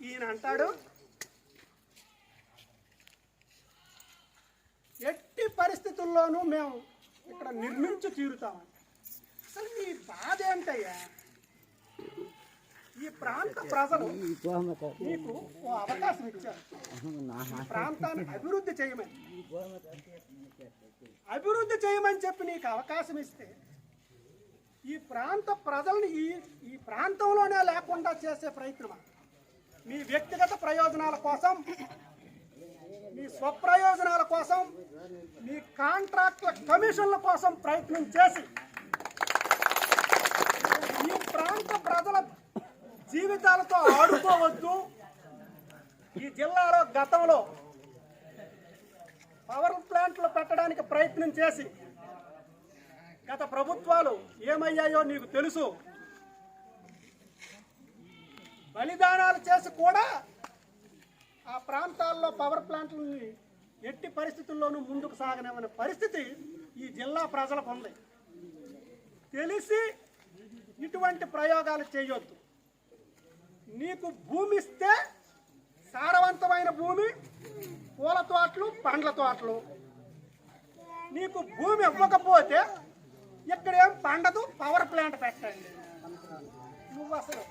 ఈయన అంటాడు ఎట్టి పరిస్థితుల్లోనూ మేము ఇక్కడ నిర్మించి తీరుతామని అసలు మీ బాధ ఏంటయ్యా? ఈ ప్రాంత ప్రజలు మీకు ఓ అవకాశం ఇచ్చారు. ఈ ప్రాంతాన్ని అభివృద్ధి చేయమని. అభివృద్ధి చేయమని చెప్పి నీకు అవకాశం ఇస్తే ఈ ప్రాంత ప్రజల్ని ఈ ఈ ప్రాంతంలోనే లేకుండా చేసే ప్రయత్నం మీ వ్యక్తిగత ప్రయోజనాల కోసం మీ స్వప్రయోజనాల కోసం మీ కాంట్రాక్ట్ల కమిషన్ల కోసం ప్రయత్నం చేసి ఈ ప్రాంత ప్రజల జీవితాలతో ఆడుకోవద్దు. ఈ జిల్లాలో గతంలో పవర్ ప్లాంట్లు పెట్టడానికి ప్రయత్నం చేసి గత ప్రభుత్వాలు ఏమయ్యాయో నీకు తెలుసు. బలిదానాలు చేసి కూడా ఆ ప్రాంతాల్లో పవర్ ప్లాంట్లని ఎట్టి పరిస్థితుల్లోనూ ముందుకు సాగనేమనే పరిస్థితి ఈ జిల్లా ప్రజలకు ఉంది. తెలిసి ఇటువంటి ప్రయోగాలు చేయొద్దు. నీకు భూమి ఇస్తే సారవంతమైన భూమి పూల తోటలు పండ్ల తోటలు. నీకు భూమి ఇవ్వకపోతే ఇక్కడేం పండదు పవర్ ప్లాంట్ పెట్టండి. నువ్వు అసలు